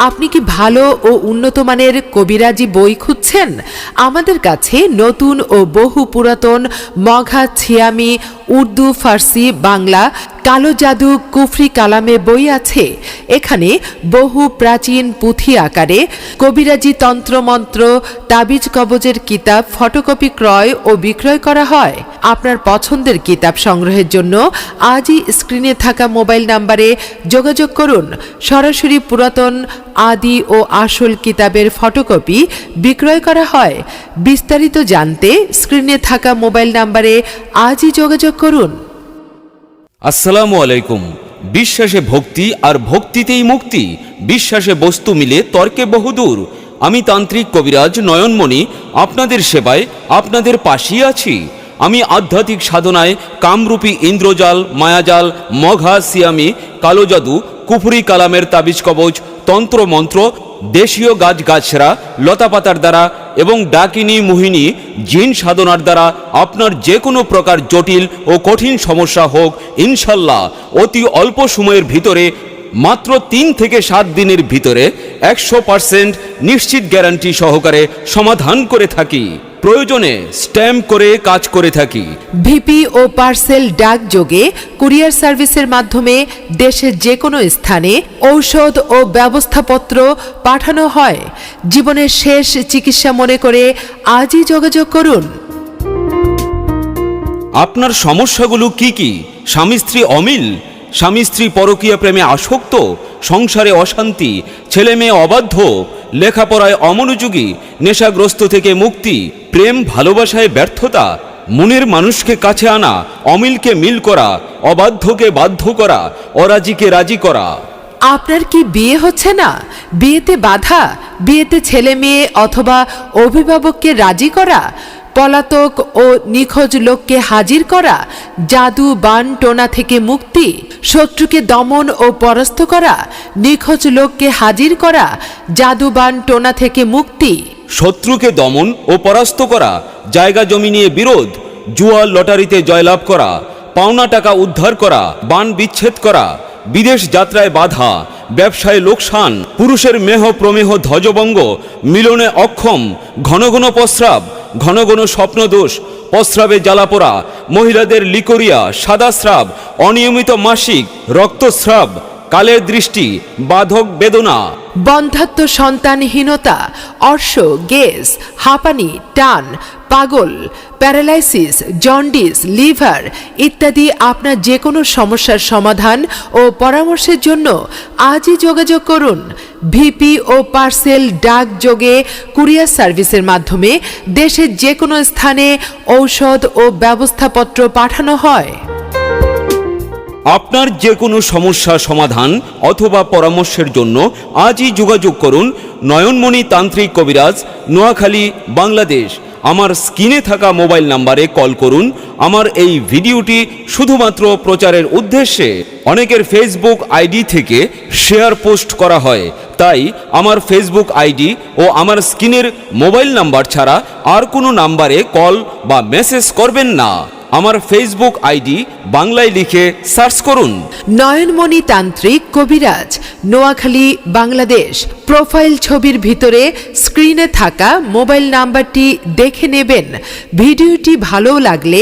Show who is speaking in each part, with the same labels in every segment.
Speaker 1: আপনি কি ভালো ও উন্নত মানের কবিরাজি বই খুঁজছেন? আমাদের কাছে নতুন ও বহু পুরাতন মঘা ছিয়ামি উর্দু, ফার্সি, বাংলা, কালো জাদু, কুফরি কালামে বই আছে। এখানে বহু প্রাচীন পুঁথি আকারে কবিরাজি তন্ত্রমন্ত্র, তাবিজ কবজের কিতাব, ফটোকপি ক্রয় ও বিক্রয় করা হয়। আপনার পছন্দের কিতাব সংগ্রহের জন্য আজই স্ক্রিনে থাকা মোবাইল নাম্বারে যোগাযোগ করুন। সরাসরি পুরাতন, আদি ও আসল কিতাবের ফটোকপি বিক্রয় করা হয়। বিস্তারিত জানতে স্ক্রিনে থাকা মোবাইল নাম্বারে আজই যোগাযোগ করুন।
Speaker 2: আসসালামু আলাইকুম। বিশ্বাসে ভক্তি আর ভক্তিতেই মুক্তি। বিশ্বাসে বস্তু মিলে তর্কে বহুদূর। আমি তান্ত্রিক কবিরাজ নয়নমণি, আপনাদের সেবায় আপনাদের পাশেই আছি। আমি আধ্যাত্মিক সাধনায় কামরূপী ইন্দ্রজাল, মায়াজাল, মঘা, সিয়ামি কালো জাদু কুফরি কালামের তাবিজ কবচ, তন্ত্রমন্ত্র দেশীয় গাছগাছরা লতাপাতার দ্বারা এবং ডাকিনী মোহিনী, জিন সাধনার দ্বারা আপনার যে কোনো প্রকার জটিল ও কঠিন সমস্যা হোক, ইনশাল্লাহ অতি অল্প সময়ের ভিতরে, মাত্র তিন থেকে সাত দিনের ভিতরে একশো পার্সেন্ট নিশ্চিত গ্যারান্টি সহকারে সমাধান করে থাকি। প্রয়োজনে স্ট্যাম্প করে কাজ করে থাকি।
Speaker 1: ভিপি ও পার্সেল ডাক যোগে কুরিয়ার সার্ভিসের মাধ্যমে দেশের যে কোনো স্থানে ঔষধ ও ব্যবস্থাপত্র পাঠানো হয়। জীবনের শেষ চিকিৎসা মনে করে আজই যোগাযোগ করুন।
Speaker 2: আপনার সমস্যাগুলো কি কি? স্বামী স্ত্রী অমিল? স্বামী স্ত্রী পরকীয়া প্রেমে আসক্ত? সংসারে অশান্তি? ছেলে মেয়ে অবাধ্য? লেখাপড়ায় অমনোযোগী, নেশাগ্রস্ত থেকে মুক্তি, প্রেম, ভালোবাসায় ব্যর্থতা, মনের মানুষকে কাছে আনা, অমিলকে মিল করা, অবাধ্যকে বাধ্য করা, অরাজিকে রাজি করা।
Speaker 1: আপনার কি বিয়ে হচ্ছে না? বিয়েতে বাধা? বিয়েতে ছেলে মেয়ে অথবা অভিভাবককে রাজি করা? পলাতক ও নিখোঁজ লোককে হাজির করা, জাদু বান টোনা থেকে মুক্তি, শত্রুকে দমন ও পরাস্ত করা, নিখোঁজ লোককে হাজির করা, জাদু বান টোনা থেকে মুক্তি।
Speaker 2: শত্রুকে দমন ও পরাস্ত করা, জায়গা জমি নিয়ে বিরোধ, জুয়া লটারিতে জয়লাভ করা, পাওনা টাকা উদ্ধার করা, বান বিচ্ছেদ করা, বিদেশ যাত্রায় বাধা, ব্যবসায় লোকসান, পুরুষের মেহ প্রমেহ ধ্বজভঙ্গ মিলনে অক্ষম, ঘন ঘন প্রস্রাব ঘন ঘন স্বপ্নদোষ প্রস্রাবে জ্বালাপোড়া মহিলাদের লিকোরিয়া সাদা স্রাব অনিয়মিত মাসিক রক্তস্রাব কালের দৃষ্টি, বাধক বেদনা।
Speaker 1: বন্ধাত্ম সন্তানহীনতা, অর্শ গেস হাঁপানি, টান, পাগল, প্যারালাইসিস, জন্ডিস, লিভার ইত্যাদি আপনার যে কোনো সমস্যার সমাধান ও পরামর্শের জন্য আজই যোগাযোগ করুন। ভিপি ও পার্সেল ডাক যোগে কুরিয়ার সার্ভিসের মাধ্যমে দেশের যে কোনো স্থানে ঔষধ ও ব্যবস্থাপত্র পাঠানো হয়।
Speaker 2: আপনার যে কোনো সমস্যা সমাধান অথবা পরামর্শের জন্য আজই যোগাযোগ করুন নয়নমণি তান্ত্রিক কবিরাজ, নোয়াখালী, বাংলাদেশ। আমার স্ক্রিনে থাকা মোবাইল নাম্বারে কল করুন। আমার এই ভিডিওটি শুধুমাত্র প্রচারের উদ্দেশ্যে অনেকের ফেসবুক আইডি থেকে শেয়ার পোস্ট করা হয়। তাই আমার ফেসবুক আইডি ও আমার স্ক্রিনের মোবাইল নাম্বার ছাড়া আর কোনো নাম্বারে কল বা মেসেজ করবেন না। আমার ফেসবুক আইডি বাংলায় লিখে সার্চ করুন।
Speaker 1: নয়নমণি তান্ত্রিক কবিরাজ নোয়াখালী বাংলাদেশ। প্রোফাইল ছবির ভিতরে স্ক্রিনে থাকা মোবাইল নাম্বারটি দেখে নেবেন। ভিডিওটি ভালো লাগলে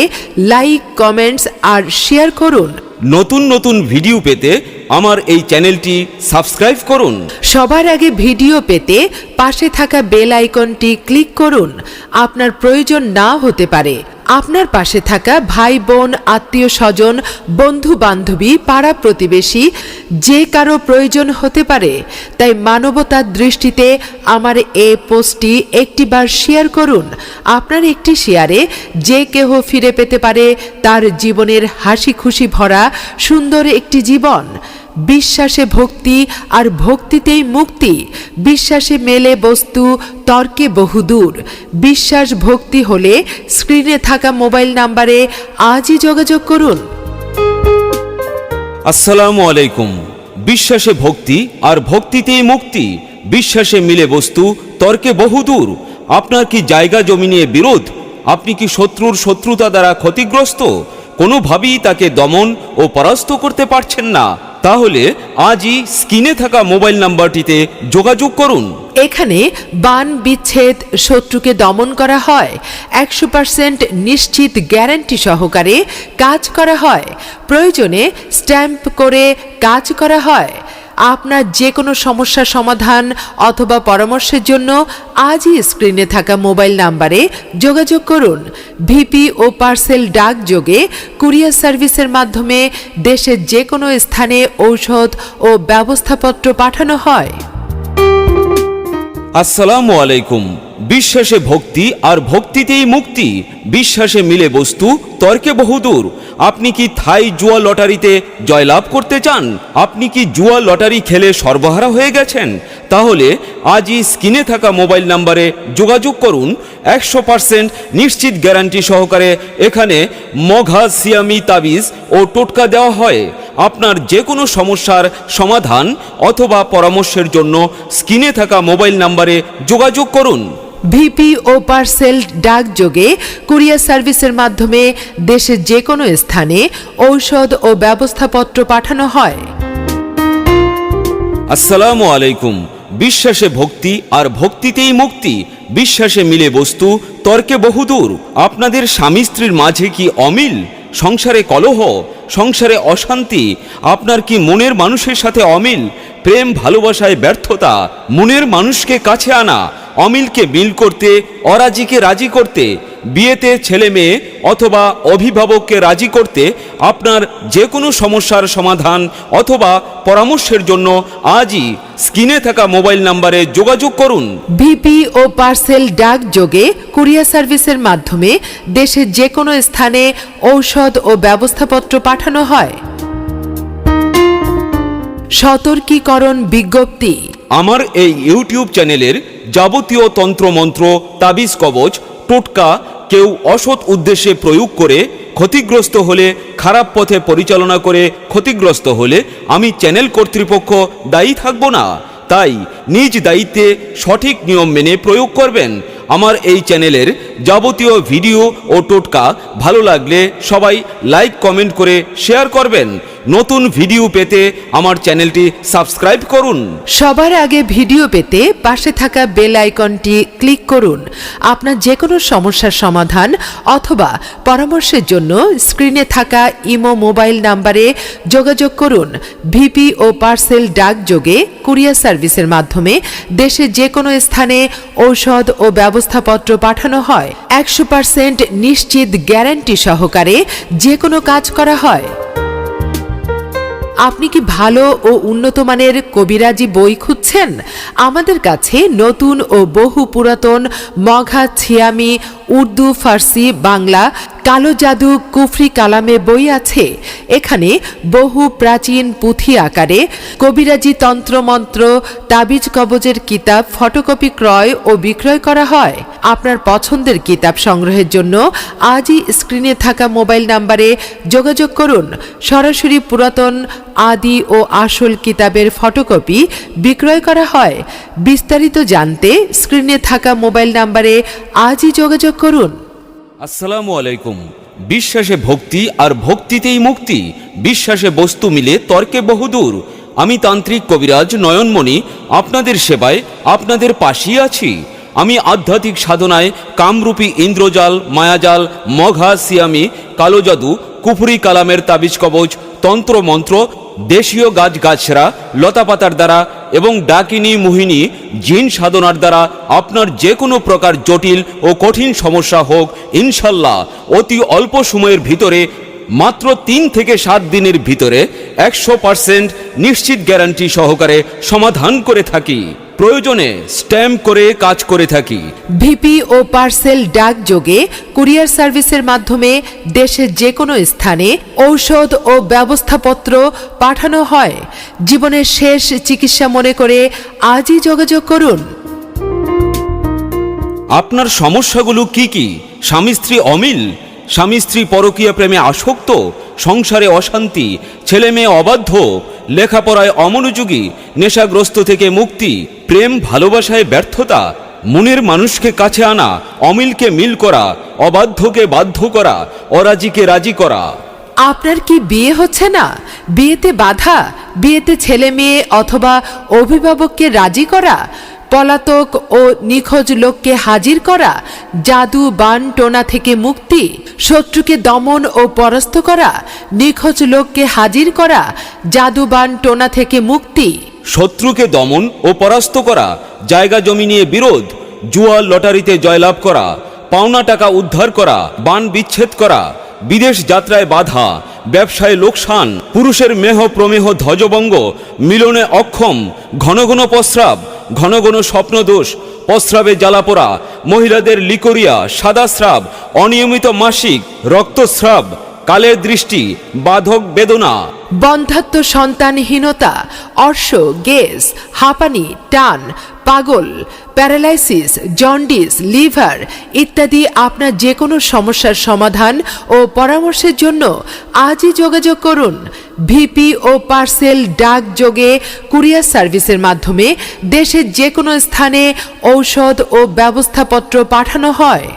Speaker 1: লাইক কমেন্টস আর শেয়ার করুন।
Speaker 2: নতুন নতুন ভিডিও পেতে আমার এই চ্যানেলটি সাবস্ক্রাইব করুন।
Speaker 1: সবার আগে ভিডিও পেতে পাশে থাকা বেল আইকনটি ক্লিক করুন। আপনার প্রয়োজন না হতে পারে। আপনার পাশে থাকা ভাই, বোন, আত্মীয় স্বজন, বন্ধু বান্ধবী, পাড়া প্রতিবেশী, যে কারও প্রয়োজন হতে পারে, তাই মানবতার দৃষ্টিতে আমার এ পোস্টটি একটিবার শেয়ার করুন। আপনার একটি শেয়ারে যে কেহ ফিরে পেতে পারে, তার জীবনের হাসি খুশি ভরা, সুন্দর একটি জীবন। বিশ্বাসে ভক্তি আর ভক্তিতেই মুক্তি। বিশ্বাসে মেলে বস্তু, তর্কে বহুদূর বিশ্বাস ভক্তি হলে স্ক্রিনে থাকা মোবাইল নাম্বারে আজই যোগাযোগ করুন।
Speaker 2: আসসালামু আলাইকুম। বিশ্বাসে ভক্তি আর ভক্তিতেই মুক্তি। বিশ্বাসে মিলে বস্তু, তর্কে বহুদূর আপনার কি জায়গা জমি নিয়ে বিরোধ? আপনি কি শত্রুর শত্রুতা দ্বারা ক্ষতিগ্রস্ত? কোনোভাবেই তাকে দমন ও পরাস্ত করতে পারছেন না। তাহলে আজই স্ক্রিনে থাকা মোবাইল নাম্বারটিতে যোগাযোগ করুন।
Speaker 1: এখানে বান, বিচ্ছেদ, শত্রুকে দমন করা হয়। একশো পার্সেন্ট নিশ্চিত গ্যারান্টি সহকারে কাজ করা হয়। প্রয়োজনে স্ট্যাম্প করে কাজ করা হয়। আপনার যে কোনো সমস্যা সমাধান অথবা পরামর্শের জন্য আজই স্ক্রিনে থাকা মোবাইল নাম্বারে যোগাযোগ করুন। ভিপি ও পার্সেল ডাক যোগে কুরিয়ার সার্ভিসের মাধ্যমে দেশের যে কোনো স্থানে ঔষধ ও ব্যবস্থাপত্র পাঠানো হয়।
Speaker 2: আসসালামু আলাইকুম। বিশ্বাসে ভক্তি আর ভক্তিতেই মুক্তি। বিশ্বাসে মিলে বস্তু, তর্কে বহুদূর। আপনি কি থাই জুয়া লটারিতে জয়লাভ করতে চান? আপনি কি জুয়া লটারি খেলে সর্বহারা হয়ে গেছেন? তাহলে আজই স্ক্রিনে থাকা মোবাইল নাম্বারে যোগাযোগ করুন। একশো পার্সেন্ট নিশ্চিত গ্যারান্টি সহকারে এখানে মঘা, সিয়ামি, তাবিজ ও টোটকা দেওয়া হয়। আপনার যে কোনো সমস্যার সমাধান অথবা পরামর্শের জন্য স্ক্রিনে থাকা মোবাইল নাম্বারে যোগাযোগ করুন।
Speaker 1: ভিপি ও পার্সেল ডাকযোগে কুরিয়ার সার্ভিসের মাধ্যমে দেশের যে কোনো স্থানে ঔষধ ও ব্যবস্থাপত্র পাঠানো হয়।
Speaker 2: আসসালামু আলাইকুম। বিশ্বাসে ভক্তি আর ভক্তিতেই মুক্তি। বিশ্বাসে মিলে বস্তু তর্কে বহুদূর। আপনাদের স্বামী স্ত্রীর মাঝে কি অমিল? সংসারে কলহ, সংসারে অশান্তি, আপনার কি মনের মানুষের সাথে অমিল? প্রেম ভালোবাসায় ব্যর্থতা, মনের মানুষকে কাছে আনা, অমিলকে মিল করতে, অরাজিকে রাজি করতে বিয়েতে ছেলে মেয়ে অথবা অভিভাবককে রাজি করতে আপনার যে কোনো সমস্যার সমাধান অথবা পরামর্শের জন্য আজই স্ক্রিনে থাকা মোবাইল নাম্বারে যোগাযোগ করুন।
Speaker 1: ভিপি ও পার্সেল ডাকযোগে কুরিয়ার সার্ভিসের মাধ্যমে দেশের যে কোনো স্থানে ঔষধ ও ব্যবস্থাপত্র পাঠানো হয়। সতর্কীকরণ বিজ্ঞপ্তি।
Speaker 2: আমার এই ইউটিউব চ্যানেলের যাবতীয় তন্ত্রমন্ত্র তাবিজ কবচ টোটকা কেউ অসৎ উদ্দেশ্যে প্রয়োগ করে ক্ষতিগ্রস্ত হলে, খারাপ পথে পরিচালনা করে ক্ষতিগ্রস্ত হলে আমি চ্যানেল কর্তৃপক্ষ দায়ী থাকব না। তাই নিজ দায়িত্বে সঠিক নিয়ম মেনে প্রয়োগ করবেন। আমার এই চ্যানেলের যাবতীয় ভিডিও ও টোটকা ভালো লাগলে সবাই লাইক, কমেন্ট করে শেয়ার করবেন। নতুন ভিডিও পেতে আমার চ্যানেলটি সাবস্ক্রাইব করুন।
Speaker 1: সবার আগে ভিডিও পেতে পাশে থাকা বেল আইকনটি ক্লিক করুন। আপনার যে কোনো সমস্যার সমাধান অথবা পরামর্শের জন্য স্ক্রিনে থাকা ইমো মোবাইল নাম্বারে যোগাযোগ করুন। ভিপি ও পার্সেল ডাকযোগে কুরিয়ার সার্ভিসের মাধ্যমে দেশের যে কোনো স্থানে ঔষধ ও ব্যবস্থাপত্র পাঠানো হয়। একশো পার্সেন্ট নিশ্চিত গ্যারান্টি সহকারে যে কোনো কাজ করা হয়। আপনি কি ভালো ও উন্নত মানের কবিরাজি বই খুঁজছেন? আমাদের কাছে নতুন ও বহু পুরাতন মঘা ছিয়ামি উর্দু ফার্সি বাংলা কালো জাদু কুফরি কালামে বই আছে। এখানে বহু প্রাচীন পুঁথি আকারে কবিরাজি তন্ত্রমন্ত্র, তাবিজ কবজের কিতাব, ফটোকপি ক্রয় ও বিক্রয় করা হয়। আপনার পছন্দের কিতাব সংগ্রহের জন্য আজই স্ক্রিনে থাকা মোবাইল নাম্বারে যোগাযোগ করুন। সরাসরি পুরাতন, আদি ও আসল কিতাবের ফটোকপি বিক্রয় করা হয়। বিস্তারিত জানতে স্ক্রিনে থাকা মোবাইল নাম্বারে আজই যোগাযোগ করুন।
Speaker 2: আসসালামু আলাইকুম। বিশ্বাসে ভক্তি আর ভক্তিতেই মুক্তি। বিশ্বাসে বস্তু মিলে তর্কে বহুদূর। আমি তান্ত্রিক কবিরাজ নয়নমণি। আপনাদের সেবায় আপনাদের পাশেই আছি। আমি আধ্যাত্মিক সাধনায় কামরূপী ইন্দ্রজাল, মায়াজাল, মঘা সিয়ামি, কালো জাদু, কুফুরি কালামের তাবিজ কবচ, তন্ত্রমন্ত্র দেশীয় গাছগাছরা লতাপাতার দ্বারা এবং ডাকিনী মোহিনী জিন সাধনার দ্বারা আপনার যে কোনো প্রকার জটিল ও কঠিন সমস্যা হোক, ইনশাল্লাহ অতি অল্প সময়ের ভিতরে, মাত্র তিন থেকে সাত দিনের ভিতরে একশো পার্সেন্ট নিশ্চিত গ্যারান্টি সহকারে সমাধান করে থাকি। প্রয়োজনে স্ট্যাম্প করে কাজ করে থাকি।
Speaker 1: ভিপি ও পার্সেল ডাকযোগে কুরিয়ার সার্ভিসের মাধ্যমে দেশের যে কোনো স্থানে ঔষধ ও ব্যবস্থাপত্র পাঠানো হয়। জীবনের শেষ চিকিৎসা মনে করে আজই যোগাযোগ করুন।
Speaker 2: আপনার সমস্যাগুলো কি কি? স্বামী স্ত্রী অমিল? স্বামী স্ত্রী পরকীয়া প্রেমে আসক্ত? সংসারে অশান্তি? ছেলে মেয়ে অবাধ্য? লেখাপড়ায় অমনোযোগী? নেশাগ্রস্ত থেকে মুক্তি? প্রেম ভালোবাসায় ব্যর্থতা, মনের মানুষকে কাছে আনা, অমিলকে মিল করা, অবাধ্যকে বাধ্য করা, অরাজিকে রাজি করা।
Speaker 1: আপনার কি বিয়ে হচ্ছে না? বিয়েতে বাধা? বিয়েতে ছেলে মেয়ে অথবা অভিভাবককে রাজি করা? পলাতক ও নিখোঁজ লোককে হাজির করা? জাদু, বান, টোনা থেকে মুক্তি? শত্রুকে দমন ও পরাস্ত করা? নিখোঁজ লোককে হাজির করা? জাদু, বান, টোনা থেকে মুক্তি?
Speaker 2: শত্রুকে দমন ও পরাস্ত করা, জায়গা জমি নিয়ে বিরোধ জুয়া লটারিতে জয়লাভ করা, পাওনা টাকা উদ্ধার করা, বান বিচ্ছেদ করা, বিদেশ যাত্রায় বাধা, ব্যবসায় লোকসান, পুরুষের মেহ প্রমেহ ধ্বজভঙ্গ, মিলনে অক্ষম, ঘন ঘন প্রস্রাব, ঘন ঘন স্বপ্নদোষ, প্রস্রাবে জ্বালাপোড়া মহিলাদের লিকোরিয়া, সাদা স্রাব, অনিয়মিত মাসিক, রক্তস্রাব কালের দৃষ্টি, বাধক বেদনা।
Speaker 1: বন্ধাত্ম সন্তানহীনতা, অর্শ গেস হাঁপানি, টান, পাগল, প্যারালাইসিস, জন্ডিস, লিভার ইত্যাদি আপনার যে কোনো সমস্যার সমাধান ও পরামর্শের জন্য আজই যোগাযোগ করুন। ভিপি ও পার্সেল ডাক যোগে কুরিয়ার সার্ভিসের মাধ্যমে দেশের যে কোনো স্থানে ঔষধ ও ব্যবস্থাপত্র পাঠানো হয়।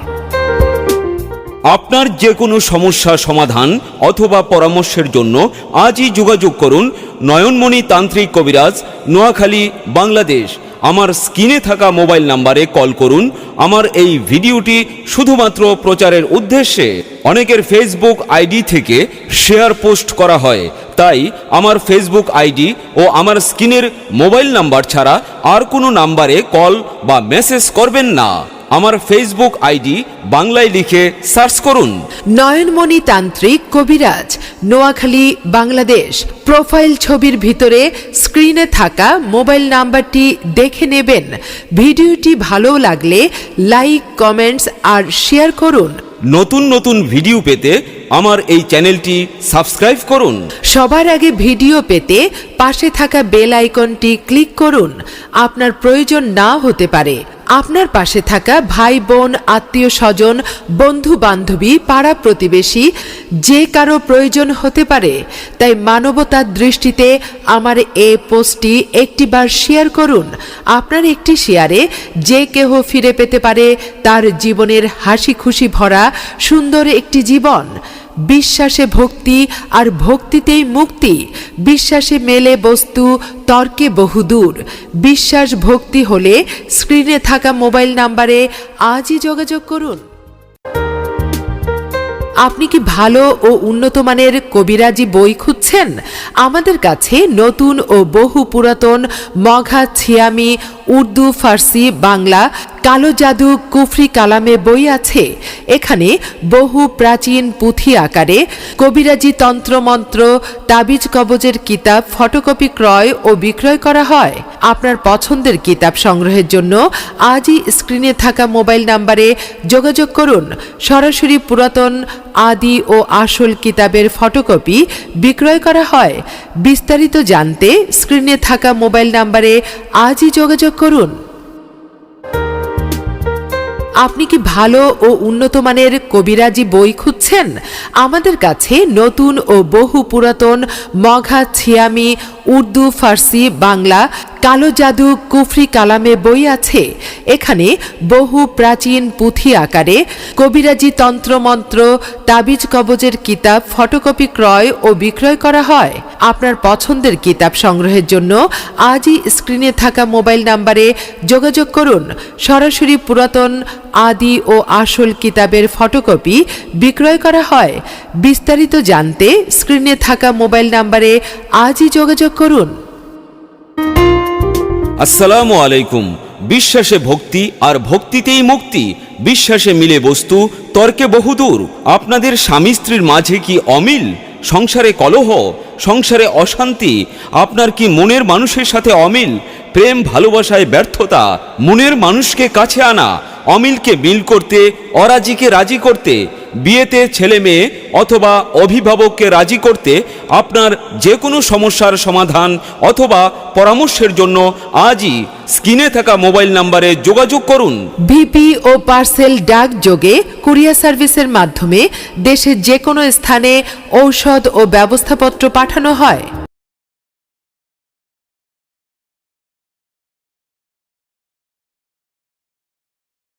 Speaker 2: আপনার যে কোনো সমস্যা সমাধান অথবা পরামর্শের জন্য আজই যোগাযোগ করুন নয়নমণি তান্ত্রিক কবিরাজ, নোয়াখালী, বাংলাদেশ। আমার স্ক্রিনে থাকা মোবাইল নাম্বারে কল করুন। আমার এই ভিডিওটি শুধুমাত্র প্রচারের উদ্দেশ্যে অনেকের ফেসবুক আইডি থেকে শেয়ার পোস্ট করা হয়। তাই আমার ফেসবুক আইডি ও আমার স্ক্রিনের মোবাইল নাম্বার ছাড়া আর কোনো নাম্বারে কল বা মেসেজ করবেন না। আমার ফেসবুক আইডি বাংলায় লিখে সার্চ করুন।
Speaker 1: নয়নমণি তান্ত্রিক কবিরাজ নোয়াখালী বাংলাদেশ। প্রোফাইল ছবির ভিতরে স্ক্রিনে থাকা মোবাইল নাম্বারটি দেখে নেবেন। ভিডিওটি ভালো লাগলে লাইক কমেন্টস আর শেয়ার করুন।
Speaker 2: নতুন নতুন ভিডিও পেতে আমার এই চ্যানেলটি সাবস্ক্রাইব করুন।
Speaker 1: সবার আগে ভিডিও পেতে পাশে থাকা বেল আইকনটি ক্লিক করুন। আপনার প্রয়োজন না হতে পারে। আপনার পাশে থাকা ভাই, বোন, আত্মীয় স্বজন, বন্ধু বান্ধবী, পাড়া প্রতিবেশী, যে কারও প্রয়োজন হতে পারে, তাই মানবতার দৃষ্টিতে আমার এ পোস্টটি একটিবার শেয়ার করুন। আপনার একটি শেয়ারে যে কেহ ফিরে পেতে পারে, তার জীবনের হাসি খুশি ভরা, সুন্দর একটি জীবন। বিশ্বাসে ভক্তি আর ভক্তিতেই মুক্তি। বিশ্বাসে মেলে বস্তু, তর্কে বহুদূর। বিশ্বাস ভক্তি হলে স্ক্রিনে থাকা মোবাইল নাম্বারে আজই যোগাযোগ করুন। আপনি কি ভালো ও উন্নত মানের কবিরাজি বই খুঁজছেন? আমাদের কাছে নতুন ও বহু পুরাতন মঘা, ছিয়ামি, উর্দু, ফার্সি, বাংলা কালো জাদু কুফরি কালামে বই আছে। এখানে বহু প্রাচীন পুঁথি আকারে কবিরাজি তন্ত্রমন্ত্র, তাবিজ কবজের কিতাব, ফটোকপি ক্রয় ও বিক্রয় করা হয়। আপনার পছন্দের কিতাব সংগ্রহের জন্য আজই স্ক্রিনে থাকা মোবাইল নাম্বারে যোগাযোগ করুন। সরাসরি পুরাতন, আদি ও আসল কিতাবের ফটোকপি বিক্রয় করা হয়। বিস্তারিত জানতে স্ক্রিনে থাকা মোবাইল নাম্বারে আজই যোগাযোগ করুন। আপনি কি ভালো ও উন্নত মানের কবিরাজি বই খুঁজছেন? আমাদের কাছে নতুন ও বহু পুরাতন মঘা ছিয়ামি উর্দু, ফার্সি, বাংলা, কালো জাদু, কুফরি কালামে বই আছে। এখানে বহু প্রাচীন পুঁথি আকারে কবিরাজি তন্ত্রমন্ত্র, তাবিজ কবজের কিতাব, ফটোকপি ক্রয় ও বিক্রয় করা হয়। আপনার পছন্দের কিতাব সংগ্রহের জন্য আজই স্ক্রিনে থাকা মোবাইল নাম্বারে যোগাযোগ করুন। সরাসরি পুরাতন, আদি ও আসল কিতাবের ফটোকপি বিক্রয় করা হয়। বিস্তারিত জানতে স্ক্রিনে থাকা মোবাইল নাম্বারে আজই যোগাযোগ করুন।
Speaker 2: আসসালামু আলাইকুম। বিশ্বাসে ভক্তি আর ভক্তিতেই মুক্তি। বিশ্বাসে মিলে বস্তু, তর্কে বহুদূর আপনাদের স্বামী স্ত্রীর মাঝে কি অমিল? সংসারে কলহ? সংসারে অশান্তি? আপনার কি মনের মানুষের সাথে অমিল? প্রেম, ভালোবাসায় ব্যর্থতা? মনের মানুষকে কাছে আনা? অমিলকে মিল করতে, অরাজিকে রাজি করতে, বিয়েতে ছেলে মেয়ে অথবা অভিভাবককে রাজি করতে আপনার যে কোনো সমস্যার সমাধান অথবা পরামর্শের জন্য আজই স্ক্রিনে থাকা মোবাইল নাম্বারে যোগাযোগ করুন।
Speaker 1: ভিপি ও পার্সেল ডাক যোগে কুরিয়ার সার্ভিসের মাধ্যমে দেশের যে কোনো স্থানে ঔষধ ও ব্যবস্থাপত্র পাঠানো হয়।